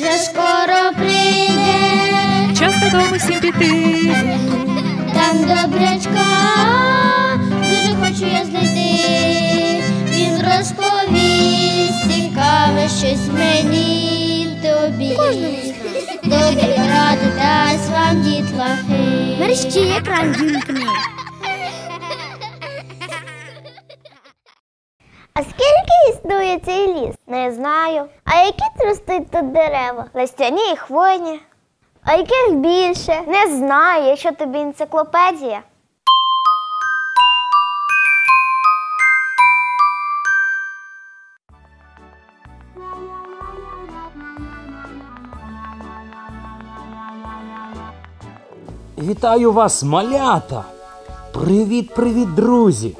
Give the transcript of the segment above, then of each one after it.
вже скоро прийде, Час додому всім піти. там добрячка, дуже хочу я знайти. Він розповість цікаве щось мені й тобі. Добрі ради дасть вам дітлахи. Мерщі екран вімкни. Скільки цей ліс? Не знаю. А які ростуть тут дерева? Листяні і хвойні. А яких більше? Не знаю, якщо тобі енциклопедія. Вітаю вас, малята! Привіт, привіт, друзі!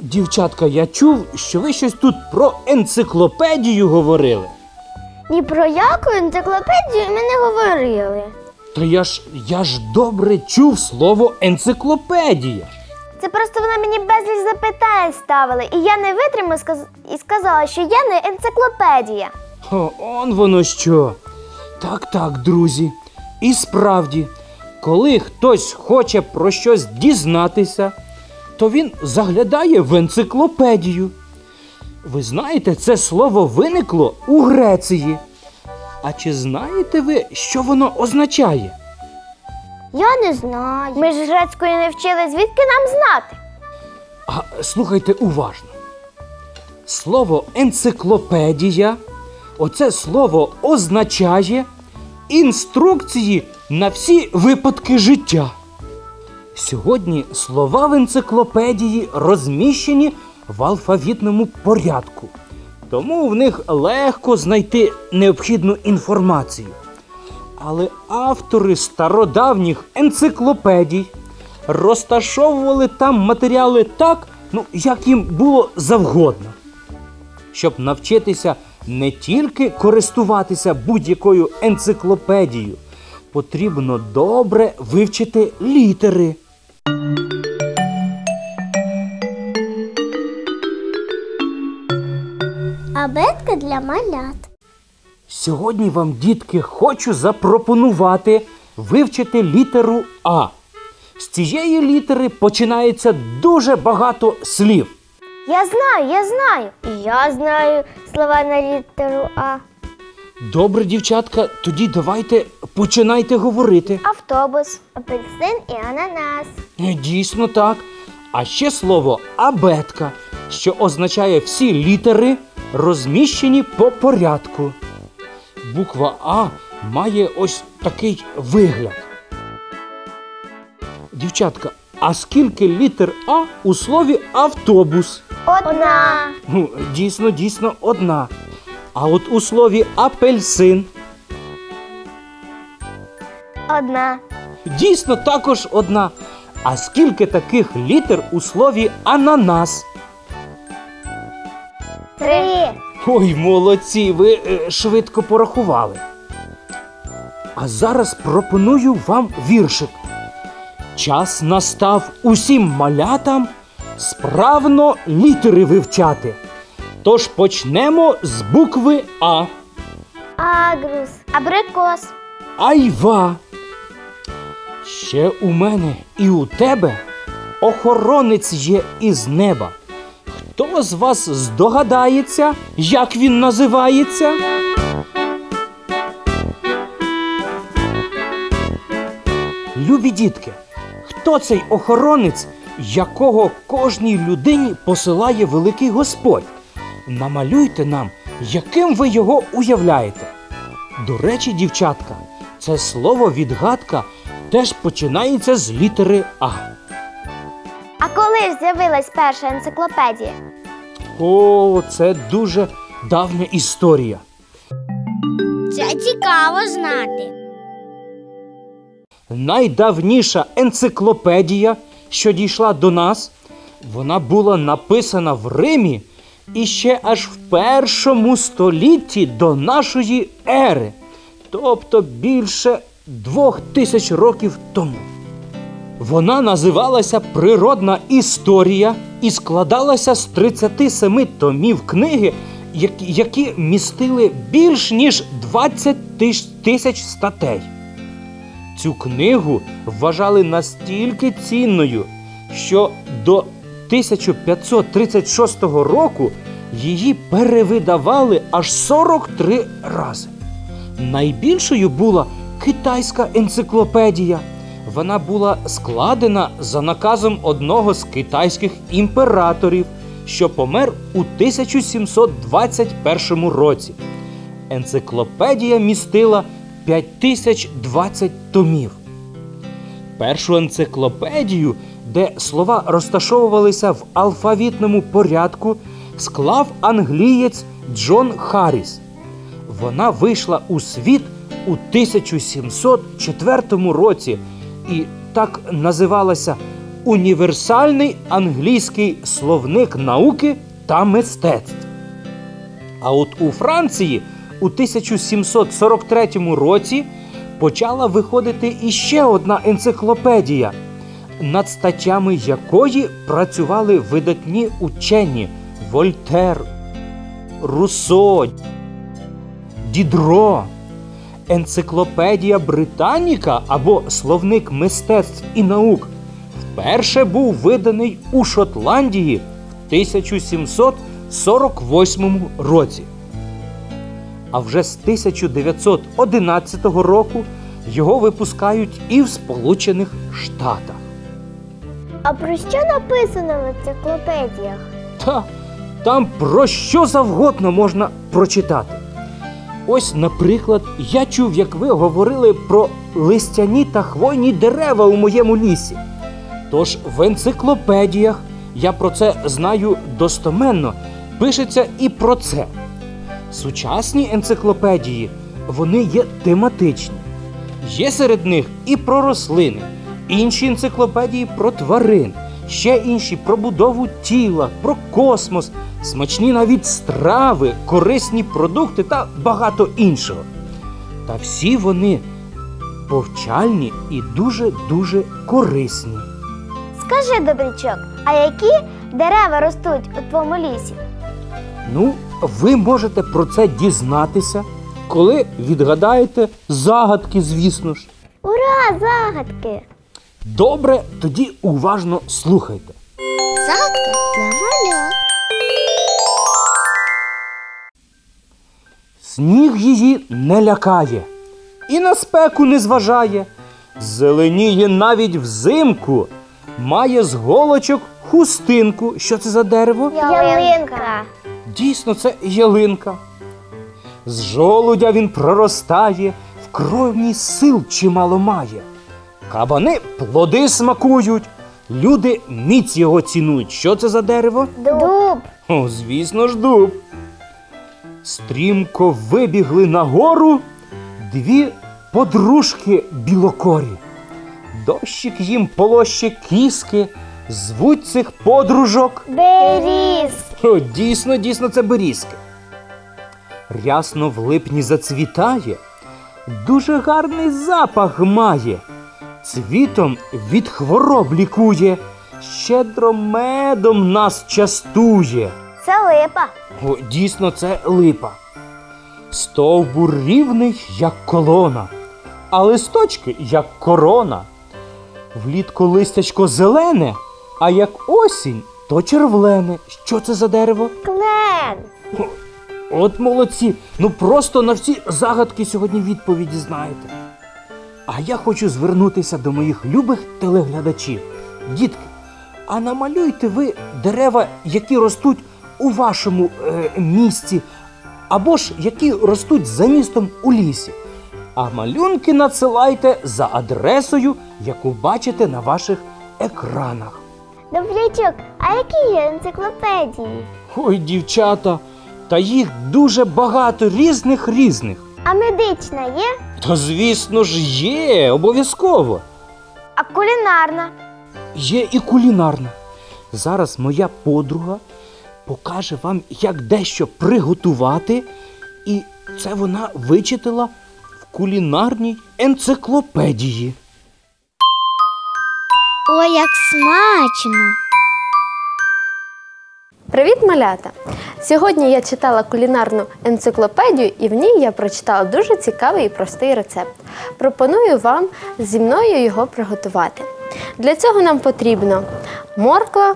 Дівчатка, я чув, що ви щось тут про енциклопедію говорили. Ні про яку енциклопедію ми не говорили. Та я ж я ж добре чув слово енциклопедія. Це просто вона мені безліч запитань ставила, і я не витримала сказ- і сказала, що я не енциклопедія. О, он воно що. Так, так, друзі. І справді, коли хтось хоче про щось дізнатися, то він заглядає в енциклопедію. Ви знаєте, це слово виникло у Греції. А чи знаєте ви, що воно означає? Я не знаю. Ми ж грецької не вчили, звідки нам знати? А слухайте уважно. Слово енциклопедія, оце слово означає інструкції на всі випадки життя. Сьогодні слова в енциклопедії розміщені в алфавітному порядку, тому в них легко знайти необхідну інформацію. Але автори стародавніх енциклопедій розташовували там матеріали так, ну, як їм було завгодно. Щоб навчитися не тільки користуватися будь-якою енциклопедією, потрібно добре вивчити літери. Абетка для малят. Сьогодні вам, дітки, хочу запропонувати вивчити літеру А. З цієї літери починається дуже багато слів. Я знаю, я знаю. І я знаю слова на літеру А. Добре, дівчатка, тоді давайте починайте говорити. Автобус, апельсин і ананас. Е, Дійсно так. А ще слово абетка, що означає всі літери, розміщені по порядку. Буква А має ось такий вигляд. Дівчатка, а скільки літер А у слові автобус? Одна. Ну, дійсно, дійсно одна. А от у слові апельсин Одна. дійсно також одна. А скільки таких літер у слові ананас? Три. Ой, молодці, ви е, швидко порахували. А зараз пропоную вам віршик. Час настав усім малятам справно літери вивчати. Тож почнемо з букви А. Агрус. Абрикос. Айва. Ще у мене і у тебе охоронець є із неба. Хто з вас здогадається, як він називається? Любі дітки, хто цей охоронець, якого кожній людині посилає великий Господь? Намалюйте нам, яким ви його уявляєте. До речі, дівчатка, це слово відгадка теж починається з літери А. А коли ж з'явилась перша енциклопедія? О, це дуже давня історія. Це цікаво знати. Найдавніша енциклопедія, що дійшла до нас, вона була написана в Римі і ще аж в першому столітті до нашої ери, тобто більше двох тисяч років тому. Вона називалася Природна історія і складалася з 37 томів книги які, містили більш ніж 20 тисяч статей. Цю книгу вважали настільки цінною, що до 1536 року її перевидавали аж 43 рази. Найбільшою була китайська енциклопедія. Вона була складена за наказом одного з китайських імператорів, що помер у 1721 році. Енциклопедія містила 5020 томів. Першу енциклопедію, де слова розташовувалися в алфавітному порядку, склав англієць Джон Харріс. Вона вийшла у світ у 1704 році і так називалася Універсальний англійський словник науки та мистецтв. А от у Франції у 1743 році почала виходити іще одна енциклопедія, над статтями якої працювали видатні учені Вольтер, Руссо, Дідро. Енциклопедія Британіка або словник мистецтв і наук вперше був виданий у Шотландії в 1748 році. А вже з 1911 року його випускають і в Сполучених Штатах. А про що написано в енциклопедіях? Та там про що завгодно можна прочитати. Ось, наприклад, я чув, як ви говорили про листяні та хвойні дерева у моєму лісі. Тож в енциклопедіях я про це знаю достоменно, пишеться і про це. Сучасні енциклопедії вони є тематичні. Є серед них і про рослини, інші енциклопедії про тварин, ще інші про будову тіла, про космос, смачні навіть страви, корисні продукти та багато іншого. Та всі вони повчальні і дуже-дуже корисні. Скажи, добрячок, а які дерева ростуть у твоєму лісі? Ну, ви можете про це дізнатися, коли відгадаєте загадки, звісно ж. Ура, загадки! Добре, тоді уважно слухайте. Загадка для. Сніг її не лякає і на спеку не зважає. Зеленіє навіть взимку, має з голочок хустинку. Що це за дерево? Ялинка. Дійсно, це ялинка. З жолудя він проростає, в кровні сил чимало має. Кабани плоди смакують, люди міць його цінують. Що це за дерево? Дуб. О, звісно ж, дуб. Стрімко вибігли на гору дві подружки білокорі. Дощик їм полоще кіски, звуть цих подружок. Беріз. О, дійсно, дійсно, це берізки. Рясно в липні зацвітає, дуже гарний запах має, цвітом від хвороб лікує, щедро медом нас частує. Це липа. О, дійсно, це липа. Стовбур рівний, як колона, а листочки, як корона. Влітку листячко зелене, а як осінь, то червлене. Що це за дерево? Клен. От молодці. Ну просто на всі загадки сьогодні відповіді знаєте. А я хочу звернутися до моїх любих телеглядачів. Дітки, а намалюйте ви дерева, які ростуть у вашому е, місті, або ж які ростуть за містом у лісі. А малюнки надсилайте за адресою, яку бачите на ваших екранах. Добрячок, а які є енциклопедії? Ой, дівчата, та їх дуже багато різних різних. А медична є? Та звісно ж є, обов'язково. А кулінарна? Є і кулінарна. Зараз моя подруга покаже вам, як дещо приготувати, і це вона вичитала в кулінарній енциклопедії. Ой, як смачно! Привіт, малята! Сьогодні я читала кулінарну енциклопедію, і в ній я прочитала дуже цікавий і простий рецепт. Пропоную вам зі мною його приготувати. Для цього нам потрібно морква,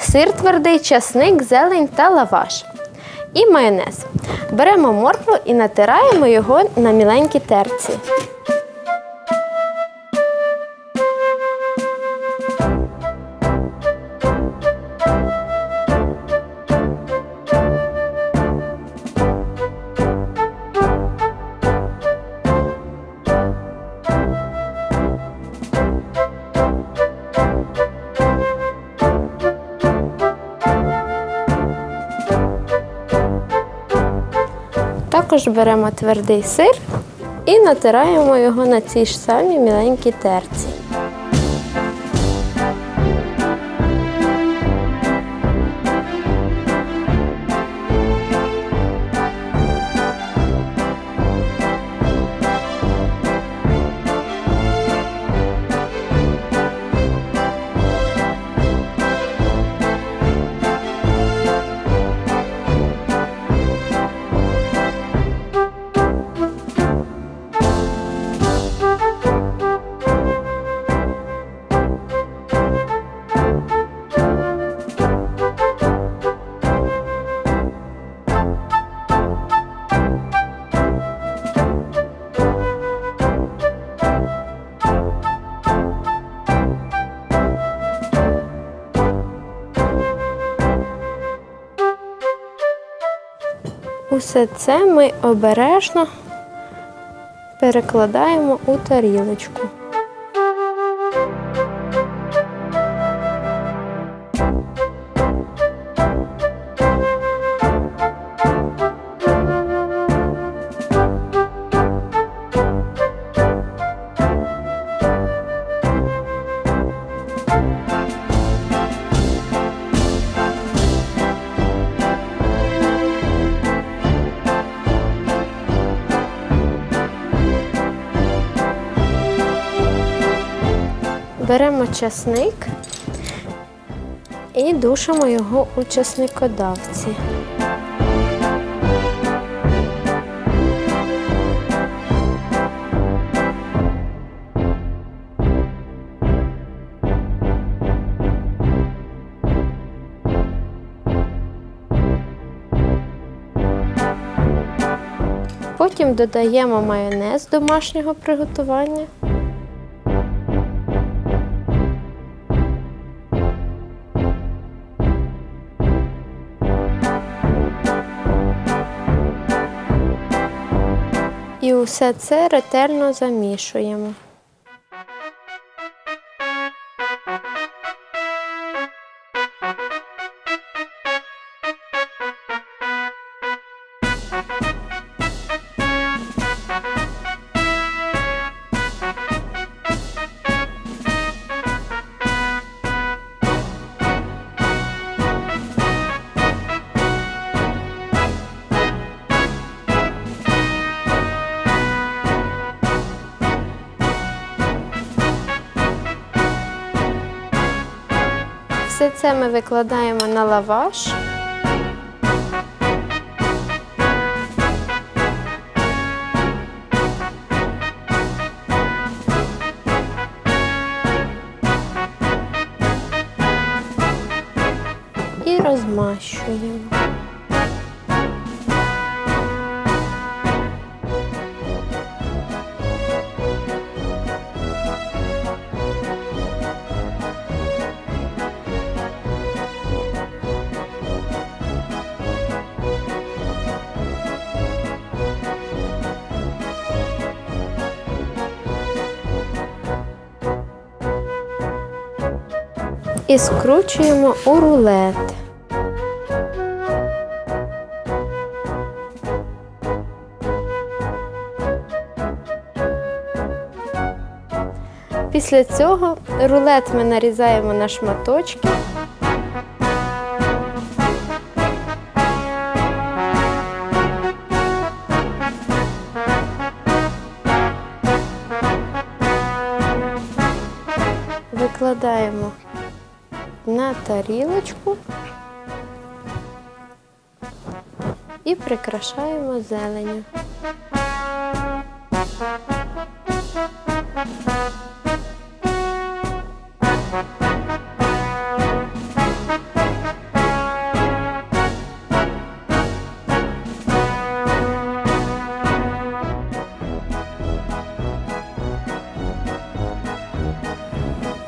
сир твердий, часник, зелень та лаваш. І майонез. Беремо моркву і натираємо його на міленькій терці. Також беремо твердий сир і натираємо його на цій ж самій міленькій терці. Усе це ми обережно перекладаємо у тарілочку. Часник і душимо його у часникодавці. Потім додаємо майонез домашнього приготування. І усе це ретельно замішуємо. Все це ми викладаємо на лаваш. І розмащуємо. І скручуємо у рулет. Після цього рулет ми нарізаємо на шматочки. Викладаємо на тарілочку і прикрашаємо зеленю.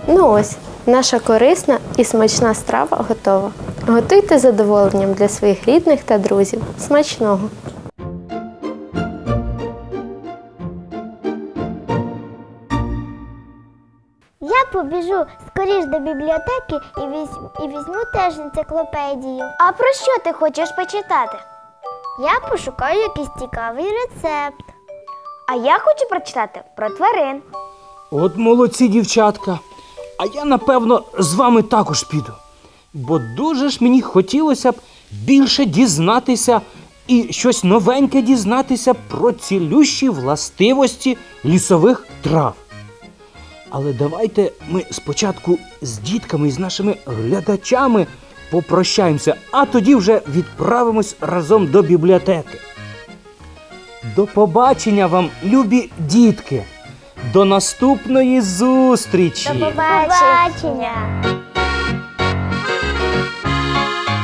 Ну ось, наша корисна і смачна страва готова. Готуйте задоволенням для своїх рідних та друзів. Смачного! Я побіжу скоріш до бібліотеки і, візьму, і візьму теж енциклопедію. А про що ти хочеш почитати? Я пошукаю якийсь цікавий рецепт. А я хочу прочитати про тварин. От молодці, дівчатка. А я, напевно, з вами також піду. Бо дуже ж мені хотілося б більше дізнатися і щось новеньке дізнатися про цілющі властивості лісових трав. Але давайте ми спочатку з дітками і з нашими глядачами попрощаємося, а тоді вже відправимось разом до бібліотеки. До побачення вам, любі дітки! До наступної зустрічі! До побачення.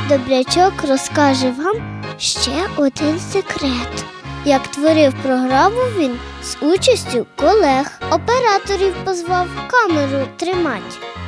Добрячок розкаже вам ще один секрет. Як творив програму він з участю колег, операторів позвав камеру тримать